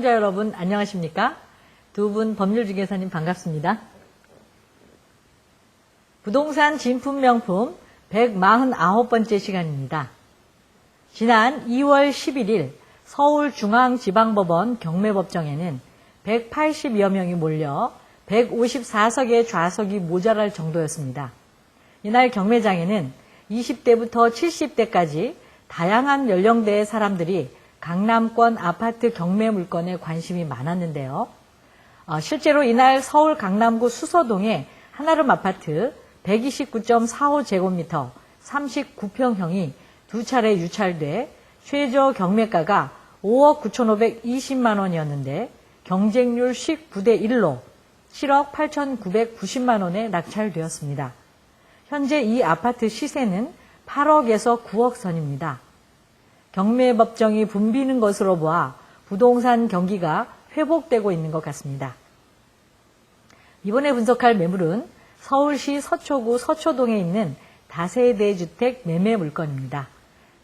시청자 여러분 안녕하십니까? 두 분 법률중개사님 반갑습니다. 부동산 진품 명품 149번째 시간입니다. 지난 2월 11일 서울중앙지방법원 경매법정에는 180여 명이 몰려 154석의 좌석이 모자랄 정도였습니다. 이날 경매장에는 20대부터 70대까지 다양한 연령대의 사람들이 강남권 아파트 경매 물건에 관심이 많았는데요. 어, 실제로 이날 서울 강남구 수서동의 한아름 아파트 129.45제곱미터 39평형이 두 차례 유찰돼 최저 경매가가 5억 9,520만 원이었는데 경쟁률 19대 1로 7억 8,990만 원에 낙찰되었습니다. 현재 이 아파트 시세는 8억에서 9억 선입니다. 경매 법정이 붐비는 것으로 보아 부동산 경기가 회복되고 있는 것 같습니다. 이번에 분석할 매물은 서울시 서초구 서초동에 있는 다세대 주택 매매 물건입니다.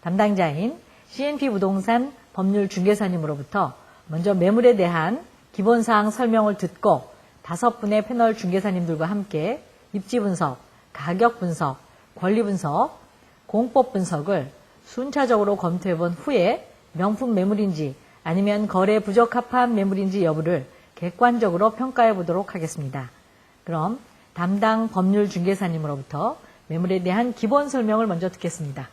담당자인 CNP 부동산 법률 중개사님으로부터 먼저 매물에 대한 기본사항 설명을 듣고 다섯 분의 패널 중개사님들과 함께 입지 분석, 가격 분석, 권리 분석, 공법 분석을 순차적으로 검토해 본 후에 명품 매물인지 아니면 거래 부적합한 매물인지 여부를 객관적으로 평가해 보도록 하겠습니다. 그럼 담당 법률 중개사님으로부터 매물에 대한 기본 설명을 먼저 듣겠습니다.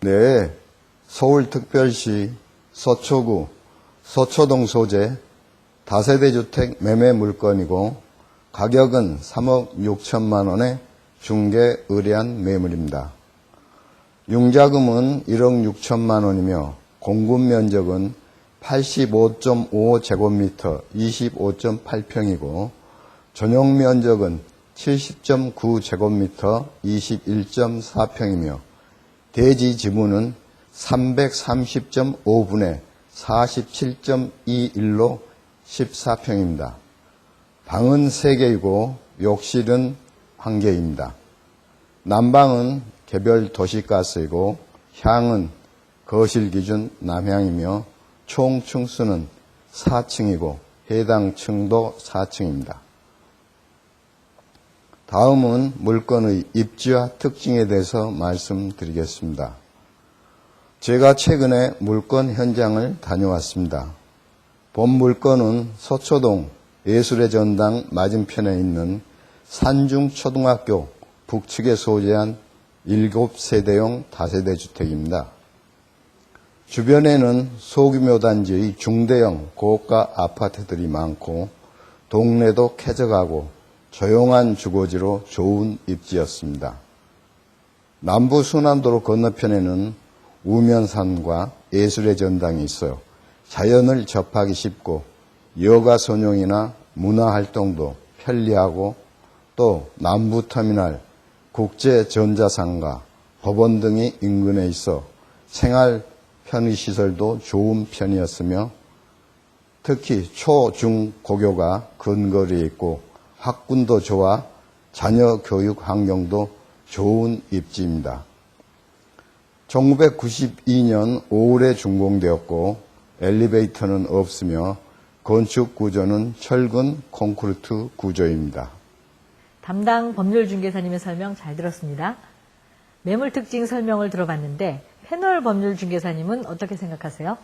네, 서울특별시 서초구 서초동 소재 다세대 주택 매매 물건이고 가격은 3억 6천만 원의 중개 의뢰한 매물입니다. 융자금은 1억 6천만 원이며 공급 면적은 85.5제곱미터 25.8평이고 전용 면적은 70.9제곱미터 21.4평이며 대지 지분은 330.5분의 47.21로 14평입니다. 방은 3개이고 욕실은 1개입니다. 난방은 개별 도시가스이고 향은 거실 기준 남향이며 총 층수는 4층이고 해당 층도 4층입니다. 다음은 물건의 입지와 특징에 대해서 말씀드리겠습니다. 제가 최근에 물건 현장을 다녀왔습니다. 본 물건은 서초동 예술의 전당 맞은편에 있는 산중초등학교 북측에 소재한 7세대용 다세대 주택입니다. 주변에는 소규모 단지의 중대형 고가 아파트들이 많고 동네도 쾌적하고 조용한 주거지로 좋은 입지였습니다. 남부 순환도로 건너편에는 우면산과 예술의 전당이 있어 자연을 접하기 쉽고 여가 선용이나 문화 활동도 편리하고 또 남부 터미널, 국제전자상가, 법원 등이 인근에 있어 생활 편의시설도 좋은 편이었으며 특히 초, 중, 고교가 근거리에 있고 학군도 좋아 자녀 교육 환경도 좋은 입지입니다. 1992년 5월에 준공되었고 엘리베이터는 없으며 건축 구조는 철근 콘크리트 구조입니다. 담당 법률 중개사님의 설명 잘 들었습니다. 매물 특징 설명을 들어봤는데 패널 법률 중개사님은 어떻게 생각하세요?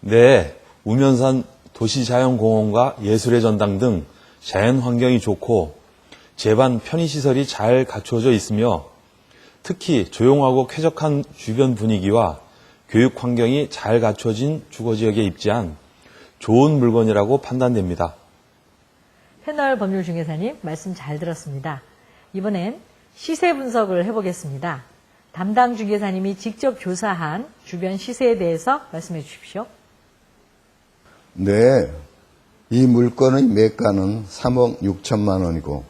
네, 우면산 도시자연공원과 예술의 전당 등 자연 환경이 좋고 제반 편의시설이 잘 갖추어져 있으며 특히 조용하고 쾌적한 주변 분위기와 교육 환경이 잘 갖춰진 주거지역에 입지한 좋은 물건이라고 판단됩니다. 패널 법률 중개사님 말씀 잘 들었습니다. 이번엔 시세 분석을 해보겠습니다. 담당 중개사님이 직접 조사한 주변 시세에 대해서 말씀해 주십시오. 네, 이 물건의 매가는 3억 6천만 원이고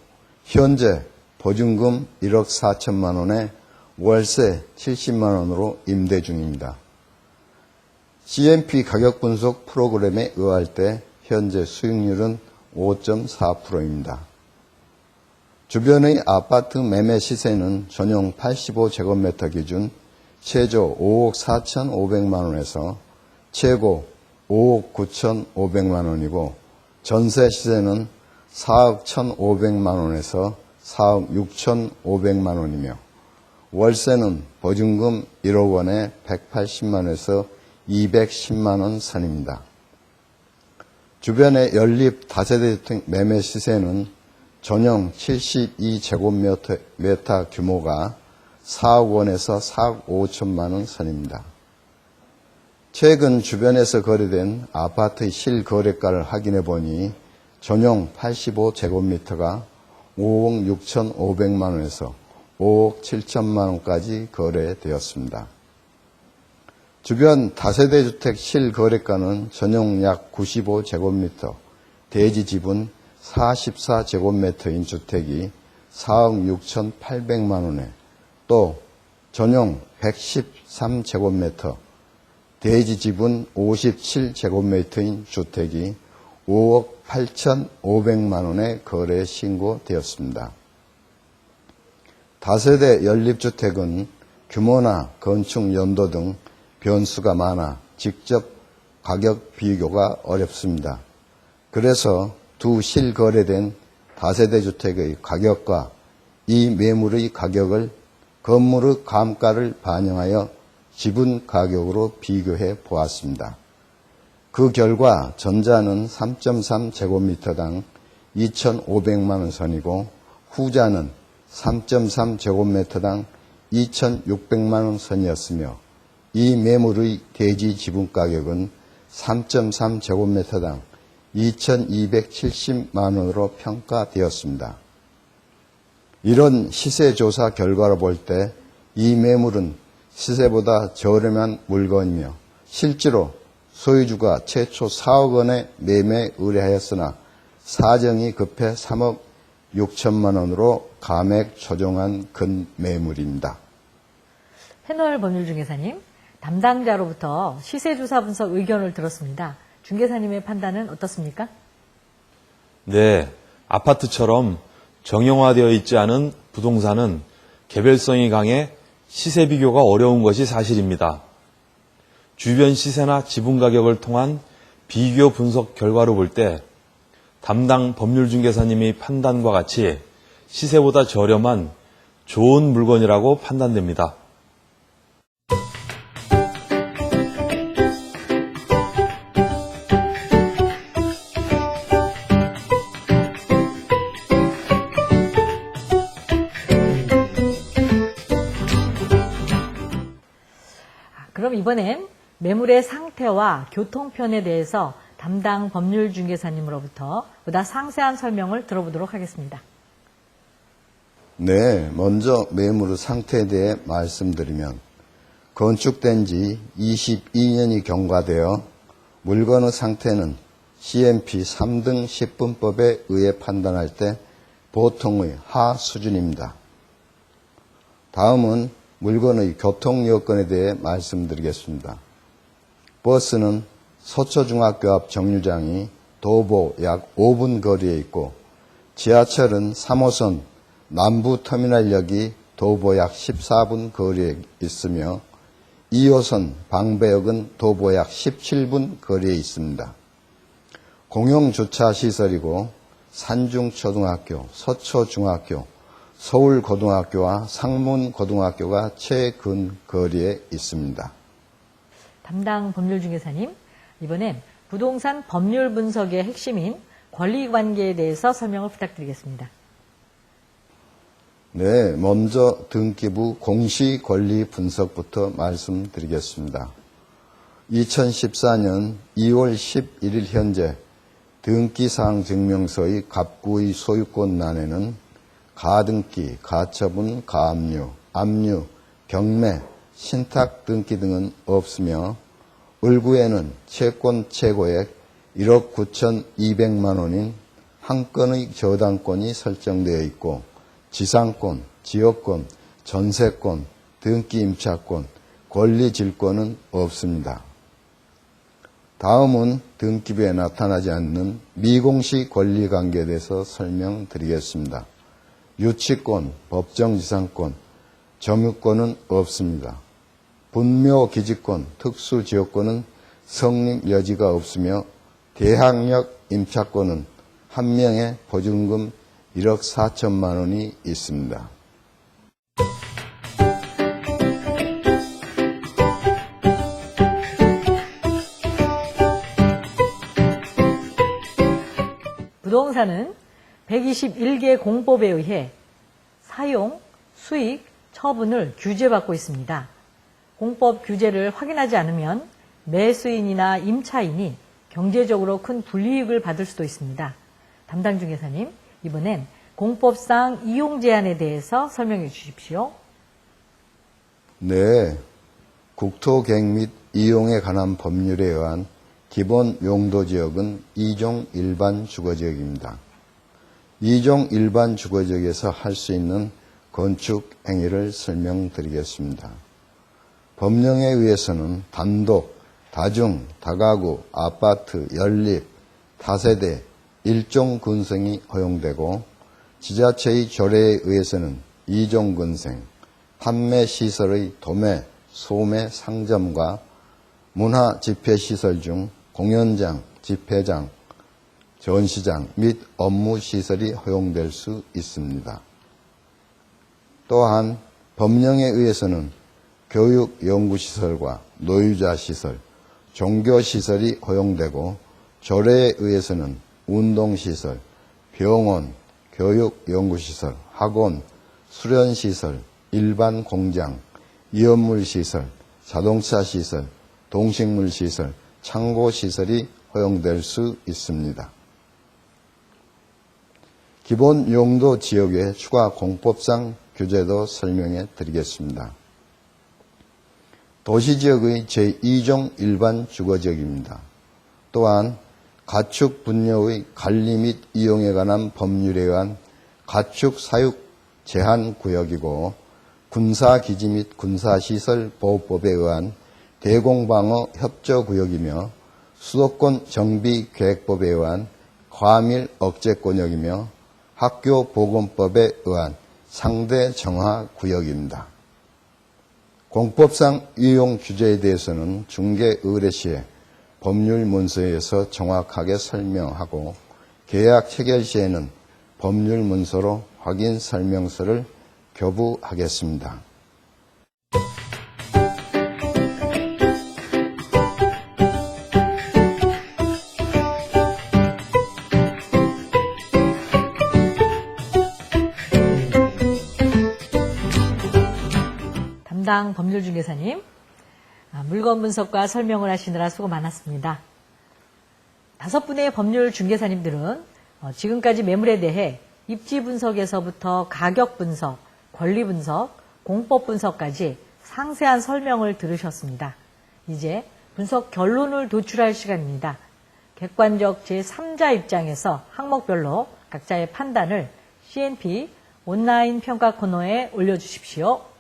현재 보증금 1억 4천만 원에 월세 70만 원으로 임대 중입니다. CMP 가격 분석 프로그램에 의할 때 현재 수익률은 5.4%입니다. 주변의 아파트 매매 시세는 전용 85제곱미터 기준 최저 5억 4천5백만 원에서 최고 5억 9,500만 원이고 전세 시세는 4억 1,500만 원에서 4억 6,500만 원이며 월세는 보증금 1억 원에 180만 원에서 210만 원 선입니다. 주변의 연립 다세대 주택 매매 시세는 전용 72제곱미터 메타 규모가 4억 원에서 4억 5천만 원 선입니다. 최근 주변에서 거래된 아파트 실거래가를 확인해 보니 전용 85제곱미터가 5억 6천 5백만 원에서 5억 7천만 원까지 거래되었습니다. 주변 다세대 주택 실거래가는 전용 약 95제곱미터, 대지 지분 44제곱미터인 주택이 4억 6천8백만 원에 또 전용 113제곱미터, 대지 지분 57제곱미터인 주택이 5억 8천5백만 원에 거래 신고되었습니다. 다세대 연립주택은 규모나 건축 연도 등 변수가 많아 직접 가격 비교가 어렵습니다. 그래서 두 실거래된 다세대 주택의 가격과 이 매물의 가격을 건물의 감가를 반영하여 지분 가격으로 비교해 보았습니다. 그 결과 전자는 3.3제곱미터당 2,500만 원 선이고 후자는 3.3제곱미터당 2,600만 원 선이었으며 이 매물의 대지 지분 가격은 3.3제곱미터당 2,270만 원으로 평가되었습니다. 이런 시세 조사 결과를 볼때 이 매물은 시세보다 저렴한 물건이며 실제로 소유주가 최초 4억 원에 매매 의뢰하였으나 사정이 급해 3억 6천만 원으로 감액 조정한 근 매물입니다. 패널 법률 중개사님, 담당자로부터 시세조사 분석 의견을 들었습니다. 중개사님의 판단은 어떻습니까? 네, 아파트처럼 정형화되어 있지 않은 부동산은 개별성이 강해 시세 비교가 어려운 것이 사실입니다. 주변 시세나 지분 가격을 통한 비교 분석 결과로 볼 때 담당 법률중개사님의 판단과 같이 시세보다 저렴한 좋은 물건이라고 판단됩니다. 그럼 이번엔 매물의 상태와 교통편에 대해서 담당 법률 중개사님으로부터 보다 상세한 설명을 들어보도록 하겠습니다. 네, 먼저 매물의 상태에 대해 말씀드리면 건축된 지 22년이 경과되어 물건의 상태는 CMP 3등 10분법에 의해 판단할 때 보통의 하 수준입니다. 다음은 물건의 교통 여건에 대해 말씀드리겠습니다. 버스는 서초중학교 앞 정류장이 도보 약 5분 거리에 있고 지하철은 3호선 남부터미널역이 도보 약 14분 거리에 있으며 2호선 방배역은 도보 약 17분 거리에 있습니다. 공용주차시설이고 산중초등학교, 서초중학교, 서울고등학교와 상문고등학교가 최근거리에 있습니다. 담당 법률 중개사님, 이번엔 부동산 법률 분석의 핵심인 권리관계에 대해서 설명을 부탁드리겠습니다. 네, 먼저 등기부 공시 권리 분석부터 말씀드리겠습니다. 2014년 2월 11일 현재 등기사항 증명서의 갑구의 소유권란에는 가등기, 가처분, 가압류, 압류, 경매, 신탁 등기 등은 없으며 을구에는 채권 최고액 1억 9,200만 원인 한 건의 저당권이 설정되어 있고 지상권, 지역권, 전세권, 등기 임차권, 권리 질권은 없습니다. 다음은 등기부에 나타나지 않는 미공시 권리 관계에 대해서 설명드리겠습니다. 유치권, 법정지상권, 점유권은 없습니다. 분묘 기지권, 특수지역권은 성립 여지가 없으며 대항력 임차권은 한 명에 보증금 1억 4천만 원이 있습니다. 부동산은 121개 공법에 의해 사용, 수익, 처분을 규제받고 있습니다. 공법 규제를 확인하지 않으면 매수인이나 임차인이 경제적으로 큰 불이익을 받을 수도 있습니다. 담당 중개사님, 이번엔 공법상 이용 제한에 대해서 설명해 주십시오. 네, 국토객 및 이용에 관한 법률에 의한 기본 용도 지역은 2종 일반 주거 지역입니다. 2종 일반 주거지역에서 할 수 있는 건축 행위를 설명드리겠습니다. 법령에 의해서는 단독, 다중, 다가구, 아파트, 연립, 다세대, 일종 군생이 허용되고 지자체의 조례에 의해서는 이종 군생, 판매 시설의 도매, 소매, 상점과 문화 집회 시설 중 공연장, 집회장, 전시장 및 업무 시설이 허용될 수 있습니다. 또한 법령에 의해서는 교육 연구 시설과 노유자 시설, 종교 시설이 허용되고 조례에 의해서는 운동 시설, 병원, 교육 연구 시설, 학원, 수련 시설, 일반 공장, 이연물 시설, 자동차 시설, 동식물 시설, 창고 시설이 허용될 수 있습니다. 기본 용도 지역의 추가 공법상 규제도 설명해 드리겠습니다. 도시지역의 제2종 일반 주거지역입니다. 또한 가축 분뇨의 관리 및 이용에 관한 법률에 의한 가축 사육 제한 구역이고 군사기지 및 군사시설 보호법에 의한 대공방어 협조 구역이며 수도권 정비 계획법에 의한 과밀 억제권역이며 학교 보건법에 의한 상대 정화 구역입니다. 공법상 이용 규제에 대해서는 중개 의뢰 시에 법률 문서에서 정확하게 설명하고 계약 체결 시에는 법률 문서로 확인 설명서를 교부하겠습니다. 담당 법률중개사님, 아, 물건 분석과 설명을 하시느라 수고 많았습니다. 다섯 분의 법률 중개사님들은 어, 지금까지 매물에 대해 입지 분석에서부터 가격 분석, 권리 분석, 공법 분석까지 상세한 설명을 들으셨습니다. 이제 분석 결론을 도출할 시간입니다. 객관적 제3자 입장에서 항목별로 각자의 판단을 CNP 온라인 평가 코너에 올려주십시오.